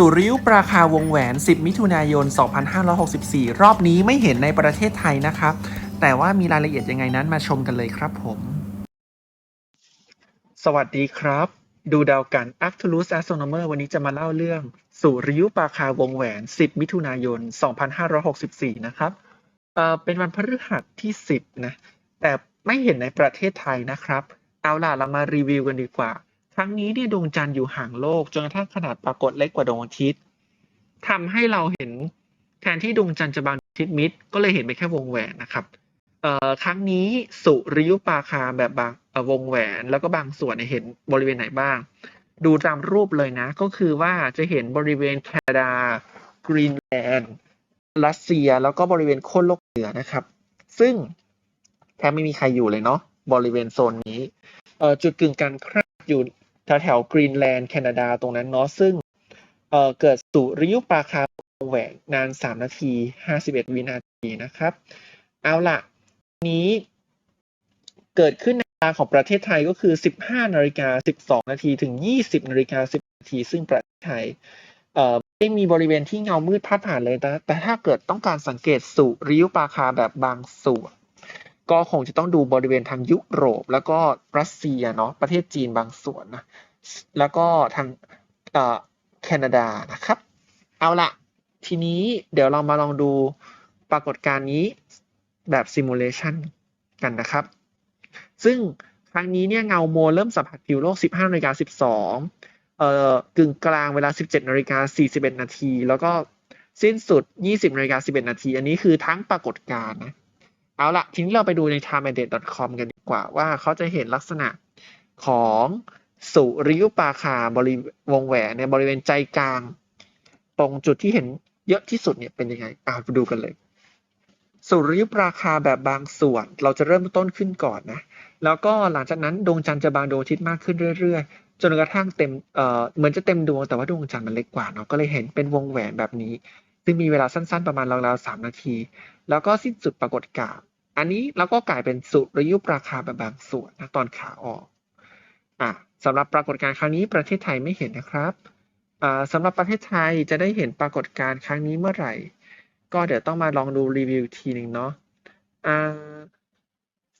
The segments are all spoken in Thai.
สุริยุปราคาวงแหวน 10 มิถุนายน 2564 รอบนี้ไม่เห็นในประเทศไทยนะครับ แต่ว่ามีรายละเอียดยังไงนั้นมาชมกันเลยครับผม สวัสดีครับ ดูดาวกัน Arcturus Astronomer วันนี้จะมาเล่าเรื่อง สุริยุปราคาวงแหวน 10 มิถุนายน 2564 นะครับเอ่อเป็นวันพฤหัสที่ 10 นะ แต่ไม่เห็นในประเทศไทยนะครับ เอาล่ะเรามารีวิวกันดีกว่า ครั้งนี้เนี่ยดวงจันทร์อยู่ห่างโลกจนกระทั่งขนาดปรากฏเล็กกว่าดวงอาทิตย์ทำให้เราเห็นแทนที่ดวงจันทร์จะบังดวงอาทิตย์มิดก็เลยเห็นไปแค่วงแหวนนะครับเอ่อครั้งนี้สุริยุปราคาแบบบางวงแหวน แล้วก็บางส่วนเห็นบริเวณไหนบ้าง ดูตามรูปเลยนะ ก็คือว่าจะเห็นบริเวณแคนาดากรีนแลนด์รัสเซียแล้วก็บริเวณโค่นโลกเหนือนะครับ ซึ่งแทบไม่มีใครอยู่เลยเนาะบริเวณโซนนี้เอ่อจุดกึ่งกลางคราบอยู่ แถวแถวกรีนแลนด์แคนาดาตรงนั้นเนาะซึ่งเอ่อเกิดสุริยุปราคาแหวนนาน 3 นาที 51 วินาทีนะครับ เอาละนี้เกิดขึ้นในเวลาของประเทศไทยก็คือ 15 นาฬิกา 12 นาทีถึง 20 นาฬิกา 10 นาที ซึ่งประเทศไทยเอ่อไม่มีบริเวณที่เงามืดพัดผ่านเลยแต่แต่ถ้าเกิดต้องการสังเกตสุริยุปราคาแบบบางส่วน ก็คงจะต้องดูบริเวณทางยุโรป แล้วก็รัสเซียเนาะประเทศจีนบางส่วนนะแล้วก็ทางแคนาดานะครับ เอาละทีนี้เดี๋ยวเรามาลองดูปรากฏการณ์นี้แบบซิมูเลชันกันนะครับ ซึ่งครั้งนี้เนี่ยเงาโมเริ่มสัมผัสผิวโลก 15นาฬิกา12เอ่อกึ่งกลางเวลา 17นาฬิกา41นาที แล้วก็สิ้นสุด 20นาฬิกา11นาที อันนี้คือทั้งปรากฏการณ์นะ เอาละทีนี้เราไปดูใน timeandate.com กันดีกว่าว่าเขาจะเห็นลักษณะของสุริยุปราคาบริวงแหวนในบริเวณใจกลาง ตรงจุดที่เห็นเยอะที่สุดเนี่ยเป็นยังไงอ่าไปดูกันเลย สุริยุปราคาแบบบางส่วน เราจะเริ่มต้นขึ้นก่อนนะ แล้วก็หลังจากนั้นดวงจันทร์จะบางดวงอาทิตย์มากขึ้นเรื่อยๆ จนกระทั่งเต็มเอ่อเหมือนจะเต็มดวงแต่ว่าดวงจันทร์มันเล็กกว่าเนาะก็เลยเห็นเป็นวงแหวนแบบนี้ซึ่งมีเวลาสั้นๆประมาณราวๆสามนาที แล้วก็สิ้นสุดปรากฏการณ์ อันนี้เราก็กลายเป็นสุริยุปราคาแบบบางส่วนนะตอนขาออกอะสำหรับปรากฏการณ์ครั้งนี้ประเทศไทยไม่เห็นนะครับสำหรับประเทศไทยจะได้เห็นปรากฏการณ์ครั้งนี้เมื่อไหร่ ก็เดี๋ยวต้องมาลองดูรีวิวทีหนึ่งเนาะ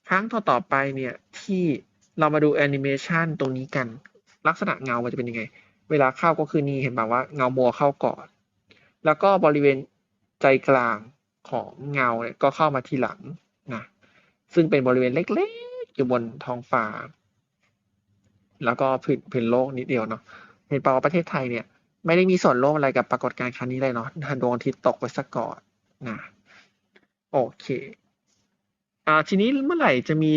ครั้งต่อๆไปเนี่ยที่เรามาดูแอนิเมชันตรงนี้กัน ลักษณะเงามันจะเป็นยังไง เวลาเข้าก็คือนี่เห็นแบบว่าเงามัวเข้าก่อน แล้วก็บริเวณใจกลางของเงาเนี่ยก็เข้ามาทีหลัง ซึ่งเป็นบริเวณเล็กๆ อยู่บนท้องฟ้า แล้วก็พื้นพื้นโลกนิดเดียวเนาะเห็นเปล่าว่าประเทศไทยเนี่ย ไม่ได้มีส่วนร่วมอะไรกับปรากฏการณ์ครั้งนี้เลยเนาะดวงอาทิตย์ตกไปซะก่อนนะโอเค อ่าทีนี้เมื่อไหร่จะมี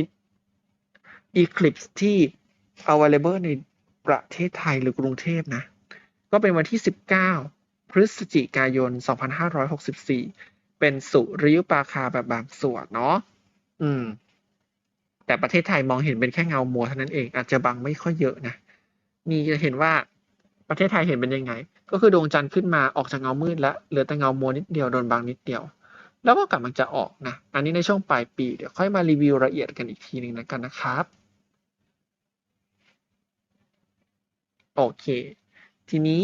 eclipse ที่ available ในประเทศไทยหรือกรุงเทพนะ ก็เป็นวันที่ 19 พฤศจิกายน 2564 เป็นสุริยุปราคาแบบบางส่วนเนาะ อืม แต่ประเทศไทยมองเห็นเป็นแค่เงามัวเท่านั้นเอง อาจจะบังไม่ค่อยเยอะนะนี่จะเห็นว่าประเทศไทยเห็นเป็นยังไง ก็คือดวงจันทร์ขึ้นมาออกจากเงามืดแล้วเหลือแต่เงามัวนิดเดียวโดนบังนิดเดียว แล้วก็กลับมันจะออกนะ อันนี้ในช่วงปลายปีเดี๋ยวค่อยมารีวิวละเอียดกันอีกทีหนึ่งแล้วกันนะครับ โอเค ทีนี้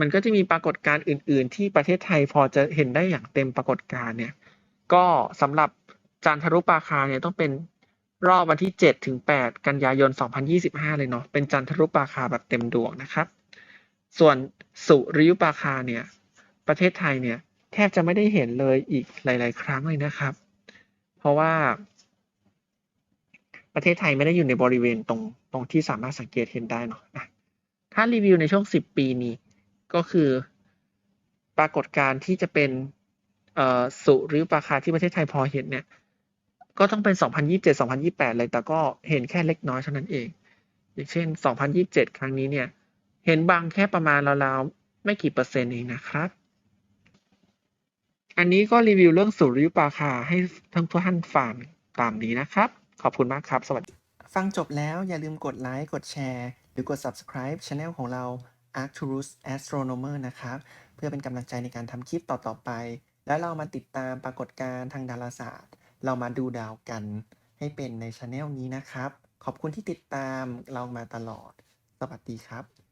มันก็จะมีปรากฏการณ์อื่น ๆ ที่ประเทศไทยพอจะเห็นได้อย่างเต็มปรากฏการณ์เนี่ย ก็สำหรับจันทรุปราคาเนี่ยต้องเป็นรอบวันที่ 7 ถึง 8 กันยายน 2025 เลยเนาะเป็นจันทรุปราคาแบบเต็มดวงนะครับ ส่วนสุริยุปราคาเนี่ย ประเทศไทยเนี่ย แทบจะไม่ได้เห็นเลยอีกหลาย ๆ ครั้งเลยนะครับ เพราะว่า ประเทศไทยไม่ได้อยู่ในบริเวณตรงตรงที่สามารถสังเกตเห็นได้เนาะถ้ารีวิวในช่วง 10 ปีนี้ก็คือ ปรากฏการณ์ที่จะเป็น สุริยุปราคาที่ประเทศไทยพอเห็นเนี่ย ก็ต้องเป็น 2027 2028 เลย แต่ก็เห็นแค่เล็กน้อยเท่านั้นเอง อย่างเช่น 2027 ครั้งนี้เนี่ย เห็นบางแค่ประมาณราวๆ ไม่กี่เปอร์เซ็นต์เองนะครับ อันนี้ก็รีวิวเรื่องสุริยุปราคาให้ทั้งทุกท่านฟังตามนี้นะครับ ขอบคุณมากครับ สวัสดี ฟังจบแล้วอย่าลืมกดไลค์ กดแชร์ หรือกด subscribe Channel ของเรา Arcturus Astronomer นะครับ เพื่อเป็นกำลังใจในการทำคลิปต่อๆไป แล้วเรามาติดตามปรากฏการณ์ทางดาราศาสตร์ เรามาดูดาวกันให้เป็นในช anel นี้นะครับ ขอบคุณที่ติดตามเรามาตลอด สวัสดีครับ